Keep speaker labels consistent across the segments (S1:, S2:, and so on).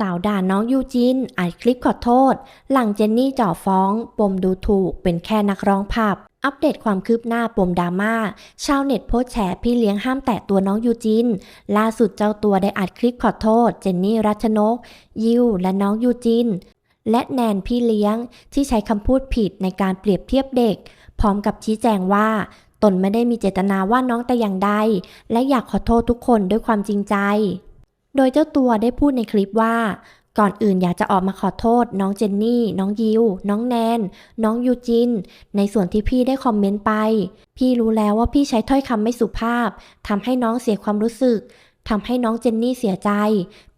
S1: สาวด่าน้องยูจินอัดคลิปขอโทษ หลังเจนนี่จ่อฟ้อง ปมดูถูกเป็นแค่นักร้องผับ อัปเดตความคืบหน้าปมดราม่า ชาวเน็ตโพสแฉพี่เลี้ยงห้ามแตะตัวน้องยูจิน ล่าสุดเจ้าตัวได้อัดคลิปขอโทษ เจนนี่รัชนก ยิวและน้องยูจิน และแนนพี่เลี้ยงที่ใช้คำพูดผิดในการเปรียบเทียบเด็ก พร้อมกับชี้แจงว่าตนไม่ได้มีเจตนาว่าน้องแต่อย่างใด และอยากขอโทษทุกคนด้วยความจริงใจ โดยเจ้าตัวได้พูดในคลิปว่า ก่อนอื่นอยากจะออกมาขอโทษ น้องเจนนี่ น้องยิว น้องแนน น้องยูจิน ในส่วนที่พี่ได้คอมเมนต์ไป พี่รู้แล้วว่าพี่ใช้ถ้อยคำไม่สุภาพทำให้น้องเสียความรู้สึก ทำให้น้องเจนนี่เสียใจ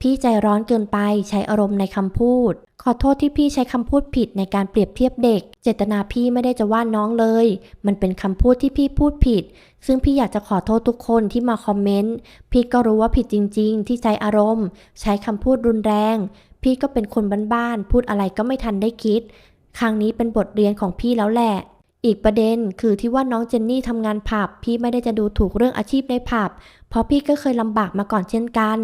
S1: พี่ใจร้อนเกินไปใช้อารมณ์ในคำพูด ขอโทษที่พี่ใช้คำพูดผิดในการเปรียบเทียบเด็ก เจตนาพี่ไม่ได้จะว่าน้องเลย มันเป็นคำพูดที่พี่พูดผิด ซึ่งพี่อยากจะขอโทษทุกคนที่มาคอมเมนต์ พี่ก็รู้ว่าผิดจริง ๆ ที่ใช้อารมณ์ ใช้คำพูดรุนแรง พี่ก็เป็นคนบ้านๆ พูดอะไรก็ไม่ทันได้คิด ครั้งนี้เป็นบทเรียนของพี่แล้วแหละ อีกประเด็นคือที่ว่าน้องเจนนี่ทำงานผับ พี่ไม่ได้จะดูถูกเรื่องอาชีพในผับ เพราะพี่ก็เคยลำบากมาก่อนเช่นกัน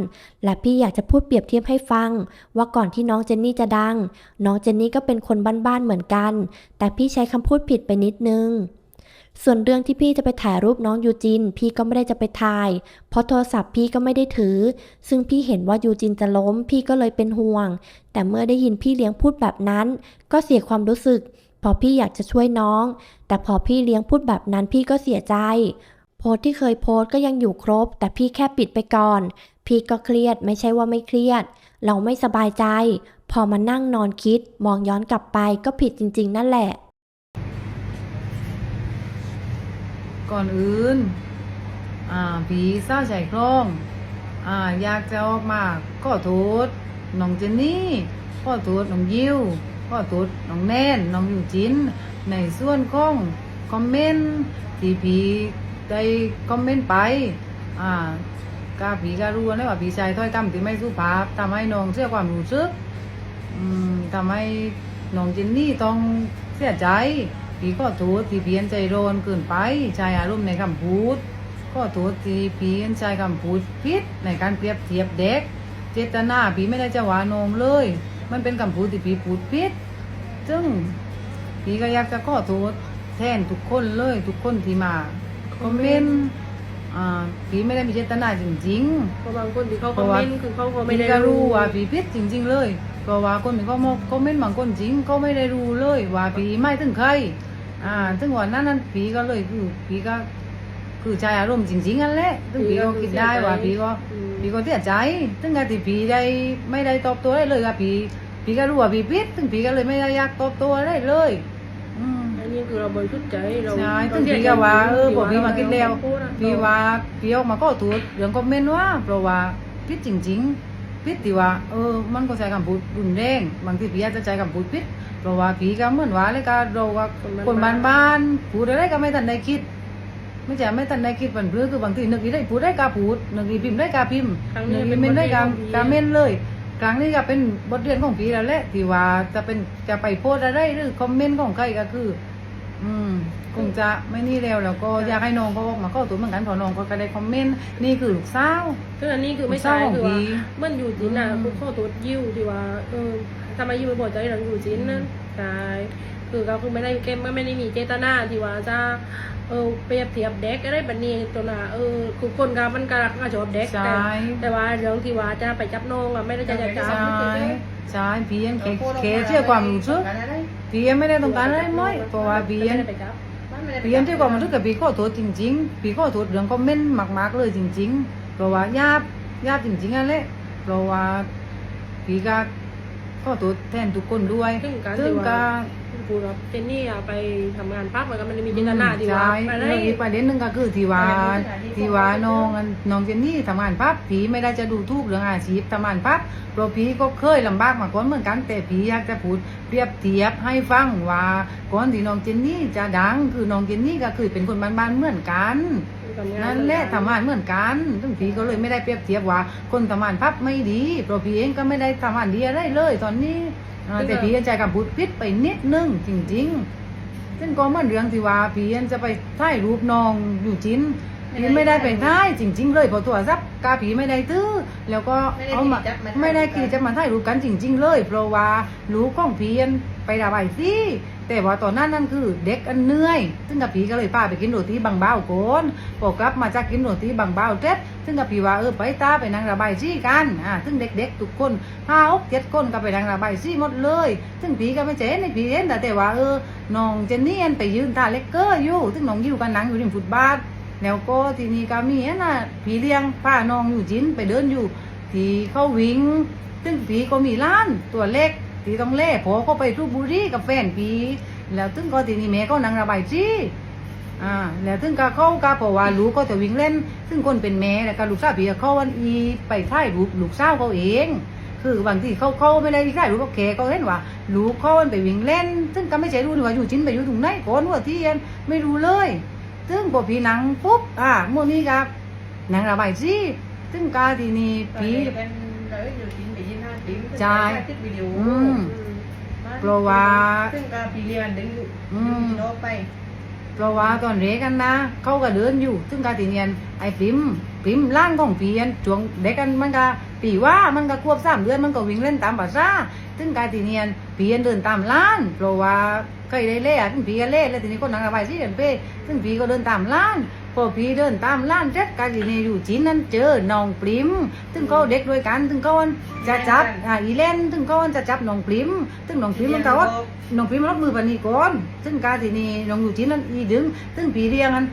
S1: และพี่อยากจะพูดเปรียบเทียบให้ฟัง ว่าก่อนที่น้องเจนนี่จะดัง น้องเจนนี่ก็เป็นคนบ้านๆเหมือนกัน แต่พี่ใช้คำพูดผิดไปนิดนึงส่วนเรื่องที่พี่จะไปถ่ายรูปน้องยูจิน พี่ก็ไม่ได้จะไปถ่าย เพราะโทรศัพท์พี่ก็ไม่ได้ถือ ซึ่งพี่เห็นว่ายูจินจะล้ม พี่ก็เลยเป็นห่วง แต่เมื่อได้ยินพี่เลี้ยงพูดแบบนั้น ก็เสียความรู้สึก พอพี่อยากจะช่วยน้อง แต่พอพี่เลี้ยงพูดแบบนั้นพี่ก็เสียใจ โพสที่เคยโพสก็ยังอยู่ครบ แต่พี่แค่ปิดไปก่อน พี่ก็เครียดไม่ใช่ว่าไม่เครียด เราไม่สบายใจ พอมานั่งนอนคิด มองย้อนกลับไปก็ผิดจริง ๆ นั่นแหละ
S2: ก่อนอื่น อ่าผีเศร้าใจคล่องอ่าอยากจะออกมาขอโทษน้องเจนนี่ขอโทษน้องยิว ขอโทษน้องแนนน้องยูจินในส่วนของคอมเมนต์ที่ผีได้คอมเมนต์ไป อ่ากาผีก็รู้นะว่าผีใช้ถ้อยคำที่ไม่สุภาพทำให้น้องเสียความรู้สึกอืมทำให้น้องเจนนี่ต้องเสียใจ พี่ก็โทษที่เพียนใจร้อนเกินไปใช้อารมณ์ในคำพูดก็โทษที่เพียนใช้คำพูดผิดในการเปรียบเทียบเด็ก เจตนาพี่ไม่ได้จะหวานนองเลย มันเป็นคำพูดที่พี่พูดผิด ซึ่งพี่ก็อยากจะขอโทษแทนทุกคนเลยทุกคนที่มาคอมเมนต์อ่าพี่ไม่ได้มีเจตนาจริงๆ
S3: เพราะบางคนที่เขา
S2: เพ
S3: คอม
S2: ราะว่า
S3: เมนต์คือเขาก็ไม่
S2: ไม่
S3: ได้
S2: ได้รู้
S3: รู้
S2: ว่าผีพิษจริง ๆ เลยเพราะว่าคนที่เขามาคอมเมนต์บางคนจริงก็ไม่ได้รู้เลยว่าผีไม่ถึงใครอ่าถึงวันนั้นนั้นผีก็เลยคือผีก็คือใจอารมณ์จริงๆนั่นแหละถึงผีก็คิดได้ว่าผีก็ผีก็เสียใจถึงการที่ผีได้ไม่ได้ตอบตัวได้เลยว่าผี ผีก็รู้ว่าผีพิษถึงผีก็เลยไม่ได้อยากตอบตัวได้เลย อืม
S3: อันนี้คือเราบริสุทธิ์ใจเรา
S2: ใช่ถึงพี่ก็ว่าเออบอกพี่มาคิดแล้วพี่ว่าพี่ออกมาก็ถูกเรื่องคอมเมนต์ว่าเพราะว่าพิษจริง ๆพิษที่ว่าเออ มันก็ใช้คำพูดรุนแรงบางทีพี่อาจจะใช้คำพูดพิษเพราะว่าพี่ก็เหมือนว่าเลยก็เราว่าคนบ้านๆพูดอะไรก็ไม่ทันได้คิด ไม่ใช่ไม่ทันได้คิดปันเพื่อคือบางทีนึกอีได้พูดได้กาพูดนึกอีพิมพ์ได้กาพิมพ์นึกอีเมนได้กากาเมนเลย ครั้งนี้ก็เป็นบทเรียนของพี่แล้วแหละที่ว่าจะเป็นจะไปโพสต์อะไรหรือคอมเมนต์ของใครก็คือ อืมคงจะไม่นี่แล้วแล้วก็อยากให้น้องเขาออกมาเข้าตัวเหมือนกันเพอน้องเขาก็ได้คอมเมนต์นี่คือลูกสาว
S3: ซึ่งอันนี้คือไม่
S2: เศร้า
S3: ใช่
S2: ของ
S3: คือ
S2: พี่
S3: ว่ามันอยู่จีนนะ
S2: อืม
S3: คือข้อตัวยิ้วที่ว่าเออทำไมยิ้วบ่อยใจหลังอยู่จีนนั่นใช่ คือเขาคือไม่ได้เกมไม่ได้มีเจตนาที่ว่าจะเออเปรียบเทียบเด็กอะไรแบบนี้ตัวน่ะเออคือคนกับมันก็รักก็ชอบเด็ก
S2: ใช่
S3: แต่แต่ว่าเรื่องที่ว่าจะไปจับน้องอะไม่ได้จะจะจับ
S2: ใช่ใช่พี่ยังเคเคเชื่อความรู้สึกพี่ยังไม่ได้ต้องการอะไรไหมเพราะว่าพี่ยัง
S3: ไม่ได้ไปจับ
S2: พี่ยังเชื่อความรู้สึกกับพี่ขอโทษจริง ๆ พี่ขอโทษเรื่องคอมเมนต์มากๆเลยจริง ๆ เพราะว่าญาติญาติจริงๆนั่นแหละเพราะว่าพี่ก็ขอโทษแทนทุกคนด้วย
S3: ซึ่งการ
S2: ซึ่
S3: ที่
S2: งก็
S3: ว่าครูกับเจนนี่อะไปทำงานปั๊บมันก็มันมีเจตนาที่ว่า
S2: ใช่
S3: ไป
S2: แล้
S3: ได้
S2: วอีกประเด็นหนึ่งก็คือที่ว่าที่ว่าน้องอันน้องเจนนี่ทำงานปั๊บผีไม่ได้จะดูทุกเรื่องอาชีพทำงานปั๊บเพราะผีก็เคยลำบากมาก่อนเหมือนกันแต่ผีอยากจะพูดเปรียบเทียบให้ฟังว่าก่อนที่น้องเจนนี่จะดังคือน้องเจนนี่ก็คือเป็นคนบ้านๆเหมือนกัน นั่นแหละทำงานเหมือนกันซึ่งผีก็เลยไม่ได้เปรียบเทียบว่า คนทำงานพับไม่ดีเพราะผีเองก็ไม่ได้ทำงานดีอะไรเลย ตอนนี้ อ่าแต่ผีใจกับพูดพิษไปนิดนึงจริงๆซึ่งก็เหมือนเรื่องที่ว่าผีจะไปถ่ายรูปน้องอยู่จินผีไม่ได้ไปท้ายจริง ๆ เลยเพอตัวซับกาผีไม่ได้ตื้อแล้วก็เอามาไม่ได้คือจะมาถ่ายรูปกันจริง ๆ เลยเพราะว่ารู้ข้องผีอันไประบายสิ แต่ว่าตอนนั้นนั่นคือเด็กอันเหนื่อย ซึ่งกับผีก็เลยพาไปกินโรตีบางเบ้าก่อนพอกลับมาจากกินโรตีบางเบ้าเสร็จซึ่งกับผีว่าเออไปตาไปนั่งระบายซี่กันอ่าซึ่งเด็กๆทุกคนห้าหกเจ็ดคนก็ไปนั่งระบายซี่หมดเลย ซึ่งผีก็ไม่เจ๊ในผีเห็นแต่แต่ว่าเออน้องเจนนี่อันไปยืนท่าเล็กเกอร์อยู่ ซึ่งน้องยิวกันนั่งอยู่ริมฟุตบาทแล้วก็ทีนี้ก็มีนน่ะผีเลี้ยงป้าน้องอยู่จินไปเดินอยู่ ที่เขาวิ่งซึ่งผีก็มีล้านตัวเล็ก ที่ต้องเล่พอเขาไปทุบบุรีกับแฟนผีแล้วถึงก็ทีนี้แม่ก็นั่งระบายจีอ่าแล้วถึงก็เขาก็เพราะว่าลูกก็จะวิ่งเล่น ซึ่งคนเป็นแม่แล้วก็ลูกสาวผีก็เขาวันอีไปถ่ายรูปลูกสาวเขาเอง คือบางทีเขาเขาไม่ได้ถ่ายรูปเขาแขเขาเห็นว่าลูกเขามันไปวิ่งเล่น ซึ่งก็ไม่ใช่รู้นี่ว่าอยู่จินไปอยู่ตรงไหนก่อนว่าที่ยันไม่รู้เลย ซึ่งพอผีหนังปุ๊บอ่ามื่อนี้ครับหนังระบายจีซึ่งกาทีนี้ผี
S4: เป็นเลยอยู่กิ นไปยินห้าปี
S2: ใช่
S4: คลิปวิดีโอ
S2: อืม
S3: อืม
S2: เพราะว่า
S4: ซึ่งกาปีเรียนดึงอยู่
S2: อืม
S4: โลกไป
S2: เพราะว่าตอนเด็กกันนะ เขาก็เดินอยู่ ซึ่งกาทีเนียนไอ้ปิมปิมล่างของปีนช่วงเด็กกันมันก็ปีว่ามันก็ควบสามเดือนมันก็วิ่งเล่นตามภาษาซึ่งกาทีเนียนปีนเดินตามล้าน เพราะว่าเคยได้เล่อะซึ่งปีก็เล่แล้วทีนี้คนนังระบายซี่กันเป้ซึ่งปีก็เดินตามล้าน พอปีเดินตามล้านเสร็จกาทีนี้อยู่จีนนั้นเจอน้องปริมซึ่งเขาเด็กด้วยกันซึ่งเขาจะจับอ่าอีเล่นซึ่งเขาจะจับน้องปริมซึ่งน้องปริมมันก็ว่าน้องพิมพ์รับมือปานนีก่อนซึ่งกาทีนี้น้องอยู่ที่นั่นอีดึงซึ่งผีเลี้ยงกัน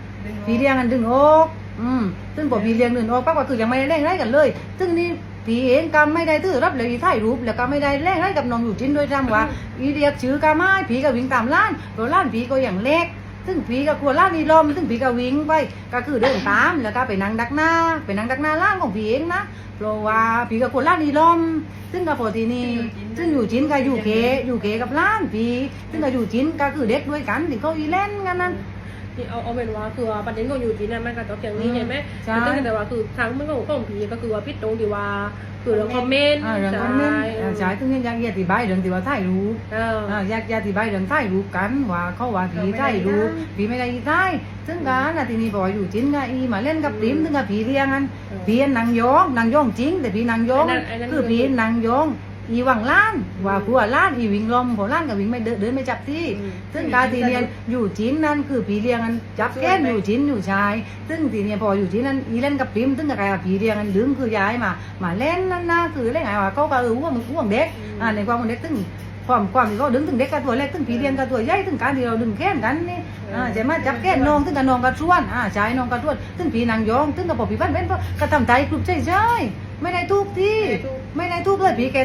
S2: ผีเลี้ยงกันดึงออกอืมซึ่งพอผีเลี้ยงดึงออกปั๊บก็คือยังไม่ได้เล่นไรกันเลยซึ่งนี่ผีเองก็ไม่ได้ตื้อรับเลยถ่ายรูปแล้วก็ไม่ได้เล่นไรกับน้องอยู่จินด้วยซ้ำว่าอีเรียกชื่อกาไม้ผีก็วิ่งตามล้านเพราะล้านผีก็อย่างเล็ก ซึ่งผีก็กลัวล่านี่ลมซึ่งผีกับวิ่งไปก็คือเดินตามแล้วก็ไปนั่งดักหน้าไปนั่งดักหน้าล่างของผีเองนะเพราะว่าผีก็กลัวล่านี่ลมซึ่งก็พอทีนี้ซึ่งอยู่จินก็อยู่เคอยู่เคกับล้านผีซึ่งก็อยู่จินก็คือเด็กด้วยกันที่เขาอีเล่นกันนั้น
S3: ที่เอาเอาเป็นว่าคือว่าประเด็นของอยู่จีนน่ะมันก็จบอย่างนี้
S2: อืม
S3: ใช่ไหม
S2: ใช่
S3: แต่แต่ว่าคือทางมันของของผีก็คือว่าพิษตรงที่ว่าคือเรื่องคอมเมนต์
S2: อ่าเรื่องคอมเมนต์อ่าใช่ซึ่งยังอยากอธิบายเรื่องที่ว่าถ่ายรูป
S3: เออ
S2: อ่าอยากอธิบายเรื่องถ่ายรูปกันว่าเขาว่าผีถ่ายรูปผีไม่ได้ถ่ายซึ่งกันนะทีนี้บอกว่าอยู่จินก็อีมาเล่นกับปริมซึ่งก็ผีเลี้ยงกันผีนางยองนางยองจริง แต่ผีนางยอง
S3: ไอ้นั่นไอ้นั่น
S2: คือผีนางยอง อีหวังล้านว่าผัวล้านอีวิ่งลมผัวล้านกับวิ่งไม่เดินเดินไม่จับที่
S3: อืม
S2: ซึ่งการทีเรียนอยู่จีนนั่นคือผีเลี้ยงกันจับแก้นอยู่จีนอยู่ชาย ซึ่งทีเนี้ยพออยู่จีนนั้นอีเล่นกับพิมซึ่งกับใครผีเลี้ยงกันดึงคือย้ายมา มาเล่นนั่นนะคือเล่นไงว่าเขาก็เออห่วงห่วงเด็กอ่าในความของเด็กซึ่งความความที่เขาดึงถึงเด็กกับตัวเล็กถึงผีเลี้ยงกับตัวใหญ่ถึงการที่เราดึงแค้นกันนี่อ่าจะมาจับแก้นน้องถึงกับน้องกระชวนอ่าชายน้องกระชวนถึงผีนางยองถึงกับพอผีบ้านเป็นเพราะกระทำใจกลุ่มใจใช่ ไม่ได้ทุกที่ไม่ได้ทุกข์เลยผีแก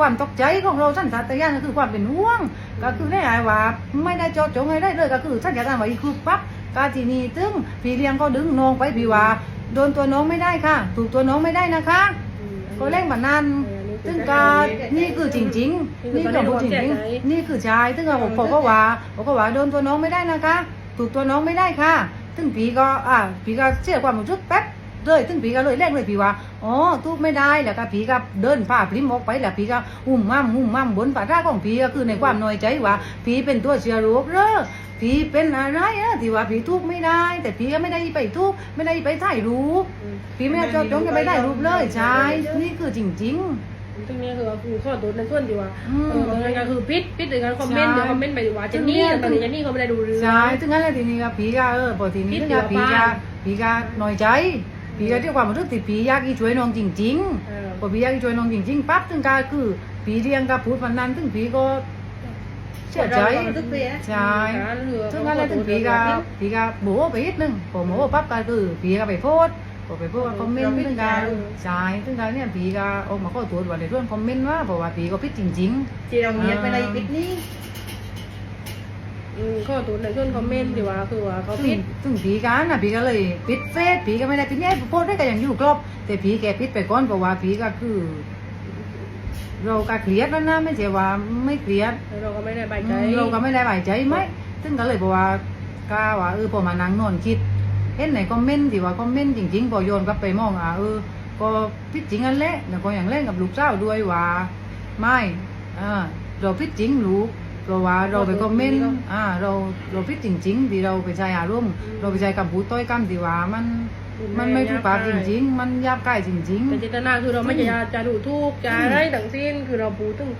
S2: ความตกใจของเราสันสัตยานก็คือความเป็นห่วง ก็คือได้หายว่าไม่ได้เจาะจงอะไรได้เลยก็คือสัญญาณว่าอีคือปั๊บกาทีนี้ตึงผีเลี้ยงก็ดึงน้องไปผีว่าโดนตัวน้องไม่ได้ค่ะ ถูกตัวน้องไม่ได้นะคะ
S3: อืม
S2: ก็เล่นมานานซึ่งกานี่คือจริง ๆ นี่คือพูดจริงๆนี่คือชายซึ่งผมบอกก็ว่าบอกก็ว่าโดนตัวน้องไม่ได้นะคะ ถูกตัวน้องไม่ได้ค่ะ ซึ่งผีก็อ่าผีก็เชื่อความรู้สึกแป๊บ เลยซึ่งผีก็เลยแรกเลยผีว่าอ๋อทุกไม่ได้แล้วก็ผีก็เดินผ่าพริมออกไปแล้วผีก็หุ่มมั่มหุ่มมั่มบนฝ่าท่าของผีก็คือในความน้อยใจว่าผีเป็นตัวเชื้อโรคเด้อผีเป็นอะไรอะที่ว่าผีทุกข์ไม่ได้ แต่ผีก็ไม่ได้ไปทุกข์ไม่ได้ไปถ่ายรูป
S3: อืม
S2: ผีไม่ได้จอดจงจะไปถ่ายรูปเลยใช่นี่คือจริง
S3: ตรงนี้คือว่าคือข้อโดนในส่วนที่ว่า
S2: อืม
S3: เออตรงนั้นก็คือพิษพิษในการคอมเมนต์
S2: ใช่
S3: เดี๋ยวคอมเมนต์ไปว่าเจนนี่ตอนนี้เจนนี่เขาไม่ได้ดูเรื่อง
S2: ๆใช่ถึงนั้นแหละทีนี้ก็ผีก็เออพอทีนี้
S3: ผี
S2: ถึง
S3: เดี๋
S2: ก็
S3: ยว
S2: ผี
S3: บ้า
S2: ก็
S3: น
S2: ผีก็น้อยใจ ผีก็ที่ความรู้สึกที่ผีอยากอีช่วยน้องจริงๆ
S3: เออ
S2: พอผีอยากช่วยน้องจริงๆปั๊บถึงก็คือผีเลี้ยงกับพูดวันนั้นถึงผีก็เชื่อใจ
S4: เราก็รู้สึกเสีย
S2: ใช่
S3: การเรือ
S2: ถึงนั้นเลยถึงผีก็ผีก็โบไปอีกนึงพอโมปั๊บก็คือผีก็ไปโพสต์พอไปโพสต์ก็คอมเมนต์ถึงก็ใช่ถึงก็เนี่ยผีก็ออกมาขอตัวว่าในเรื่องคอมเมนต์ว่าเพราะว่าผีก็ผิดจริง
S4: ที่เราเงียบไปในปิดนี้
S3: อืมข้อโดนในส่วนคอมเมนต์ที่ว่าคือว่าเขา
S2: ๆ
S3: พิ
S2: ซึ่
S3: ษ
S2: งซึ่งผีกันนะผีก็เลยปิดเฟซผีก็ไม่ได้ปิดเนี่ยโพสต์ได้ก็ยังอยู่ครบแต่ผีแกปิดไปก่อนเพราะว่าผีก็คือ เราก็เครียดแล้วนะไม่ใช่ว่าไม่เครียด
S3: เราก็ไม่ได้ใบายใจ
S2: อืมเราก็ไม่ได้หบายใจไหมซึ่งก็เลยบอกว่าก้าว่าเออพอมานั่งนอนคิดเห็นในคอมเมนต์ที่ว่าคอมเมนต์จริงๆพอโยนกลับไปมองอะเออ ก็พิดจริงอันแหละแล้วก็อย่างเล่นกับลูกเจ้าด้วยว่า ไม่เออเราพิดจริงลูก เพราะว่าเราไปคอมเมนต์อ่าเราเราพิดจริงๆที่เราไปใช้อารมณ์เราไปใช้คำพูดต้อยคำที่ว่ามันมันไม่ถูกปากจริง ๆ มันหยาบกายจริง
S3: แต่เจตนาคือเราไม่จะจะดูทุกข์จะอะไรทั้งสิ้น คือเราพูดถึง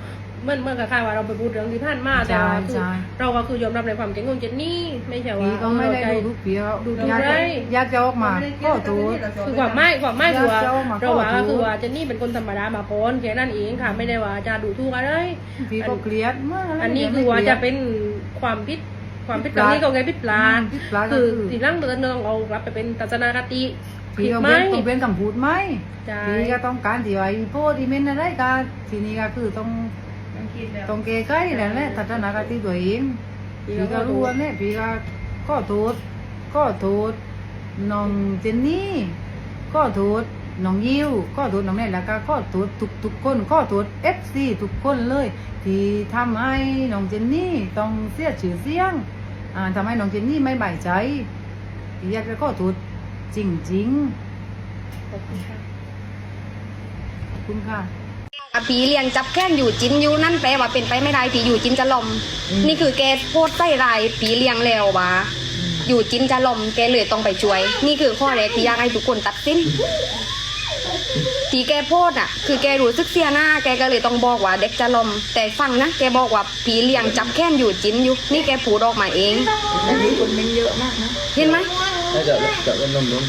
S3: เมื่อเมื่อคล้ายๆว่าเราไปพูดเรื่องที่ผ่านมาแต่ว่าคือเราก็คือยอมรับในความเก่งของเจนนี่ไม่ใช่
S2: ๆ
S3: ว่า
S2: พี่ก็ไม่ได้
S3: เออ
S2: ดูทุกปีเขา
S3: ดูทุก
S2: อยาก
S3: ไร่
S2: อยากจะออกมาก็โทษ
S3: คือความไม่ความไม่คือว่า
S2: เราจะเอามา
S3: เราว่า
S2: ขอโทษ
S3: คือว่าเจนนี่เป็นคนธรรมดามาก่อนแค่นั้นเองค่ะไม่ได้ว่าจะดูทุกข์อะไร
S2: พี่ก็เกลียดมาก
S3: อันนี้คือว่าจะเป็นความผิดความผิดครั้งนี้ก็ไงผิดพลาด
S2: ผิดพลาดก็
S3: คือ
S2: คือ
S3: ทีหลังเดินเนืองเอากลับไปเป็นตัศนคติ
S2: พี่
S3: ผิด
S2: ก็
S3: ไหม
S2: เป็นต้องเป็นคำพูดไหม
S3: ใช่
S2: พี่ก็ต้องการที่ว่าอีโพดอีเมนอะไรกันทีนี้ก็คือต้อง
S4: มันคิดแล้ว
S2: ต้องเกใกล้แหละแหละทัศนคติตัวเองพี่ก็รู้ว่าเนี่ยพี่ก็ก็โทษก็โทษน้องเจนนี่ก็โทษน้องยิวก็โทษน้องแนนแล้วก็ก็โทษทุกทุกๆคนก็โทษเอฟซีทุกคนเลย ที่ทำให้น้องเจนนี่ต้องเสียชื่อเสียงอ่าทำให้น้องเจนนี่ไม่ใบายใจพี่อยากจะก็โทษจริงๆ
S3: ขอบคุณค่ะ
S2: ขอบคุณค่ะ
S5: อะ ผีเลี้ยงจับแค้นอยู่จินอยู่นั่นแปลว่าเป็นไปไม่ได้ผีอยู่จินจะลม
S2: อืม
S5: นี่คือแกโพดใส่รายผีเลี้ยงแล้ววะอยู่จินจะลมแกเลยต้องไปช่วย นี่คือข้อแรกที่อยากให้ทุกคนตัดสินที่แกโพดอะ คือแกรู้สึกเสียหน้าแกก็เลยต้องบอกว่าเด็กจะลม แต่ฟังนะแกบอกว่าผีเลี้ยงจับแค้นอยู่จินอยู่ นี่แกพูดออกมาเอง
S4: อันนี้คนเป็นเยอะมากนะ
S5: เห็นไหม
S6: น่าจะจะเป็นนมนม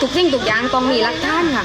S5: ทุกสิ่งทุกอย่างต้องมีหลักฐานค่ะ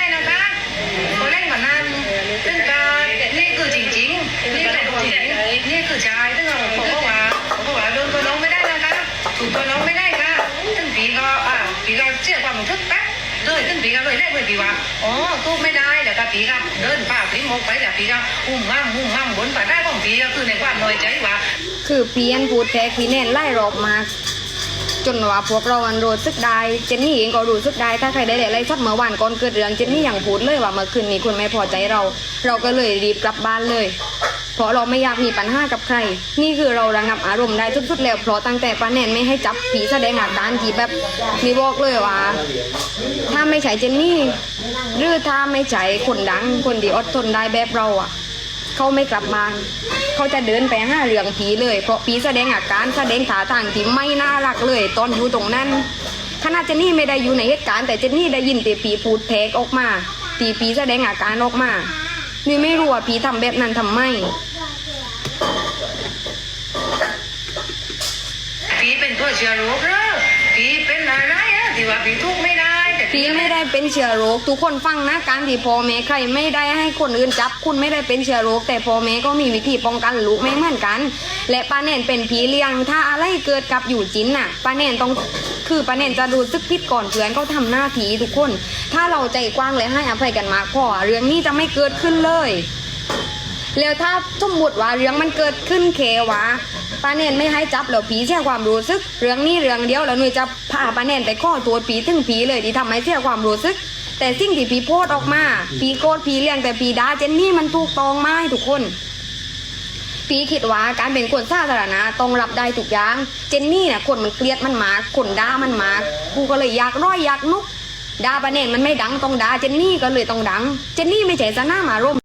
S7: นี่คือชายซึ่งเราผมก็ว่าผมก็ว่าโดนตัวน้องไม่ได้นะคะถูกตัวน้องไม่ได้ค่ะซึ่งผีก็อ่าผีก็เชื่อความรู้สึกแป๊บเลยซึ่งผีก็เลยเล่นเลยผีว่าอ๋อตู้ไม่ได้เดี๋ยวก็ผีก็เดินป่าผีมกไปแต่ผีก็อุ้มง่ามอุ้มง่ามบนป่าได้ของผีก็คือในความน้อยใจว่า
S5: คือเพียนพูดแทกพี่แน่นไล่รอบมา จนว่าพวกเรามันรู้สึกได้เจนนี่เองก็รู้สึกได้ถ้าใครได้ไล่สักเมื่อวานก่อนเกิดเรื่องเจนนี่ยังพูดเลยว่าเมื่อคืนนี้คุณไม่พอใจเรา เราก็เลยรีบกลับบ้านเลย เพราะเราไม่อยากมีปัญหากับใคร นี่คือเราระงับอารมณ์ได้สุดๆแล้วเพราะตั้งแต่ป้าแนนไม่ให้จับผีแสดงอาการที่แบบนี่บอกเลยว่า ถ้าไม่ใช่เจนนี่หรือถ้าไม่ใช่คนดังคนที่อดทนได้แบบเราอะ เขาไม่กลับบ้าเขาจะเดินไปห้าเรื่องผีเลย เพราะผีแสดงอาการแสดงท่าทางที่ไม่น่ารักเลย ตอนอยู่ตรงนั้นขณะเจนนี่ไม่ได้อยู่ในเหตุการณ์แต่เจนนี่ได้ยินแต่ผีพูดแทกออกมาตีผีแสดงอาการออกมานี่ไม่รู้ว่าผีทำแบบนั้นทำไม
S7: ผีเป็นตัวเชื้อโรคเหรอผีเป็นอะไรอะที่ว่าผีทุกไม่ได้ แต่
S5: ผีไม่ได้เป็นเชื้อโรคทุกคนฟังนะการที่พ่อแม่ใครไม่ได้ให้คนอื่นจับ คุณไม่ได้เป็นเชื้อโรคแต่พ่อแม่ก็มีวิธีป้องกันลูกไม่เหมือนกัน และป้าแนนเป็นผีเลี้ยง ถ้าอะไรเกิดกับอยู่จินน่ะป้าแนนต้องคือป้าแนนจะรู้สึกผิดก่อนเพื่อนเขาทำหน้าที่ทุกคน ถ้าเราใจกว้างและให้อภัยกันมากพอเรื่องนี้จะไม่เกิดขึ้นเลย แล้วถ้าสมมติว่าเรื่องมันเกิดขึ้นเควะป้าเนนไม่ให้จับแล้วผีเสียความรู้สึก เรื่องนี้เรื่องเดียวแล้วหนุ่ยจะพาป้าเนนไปข้อตัวผีถึงผีเลยที่ทำให้เสียความรู้สึก แต่สิ่งที่ผีโพดออกมาผีโกรผีเลี้ยงแต่ผีด่าเจนนี่มันถูกต้องไหมทุกคนผีคิดว่าการเป็นคนสาธารณะต้องรับได้ทุกอย่าง เจนนี่เนี่ยคนมันเกลียดมันมากคนด่ามันมากกูก็เลยอยากร้อยอยากนุกด่าป้าเนนมันไม่ดังต้องด่าเจนนี่ก็เลยต้องดัง เจนนี่ไม่ใช่สนามาร่ม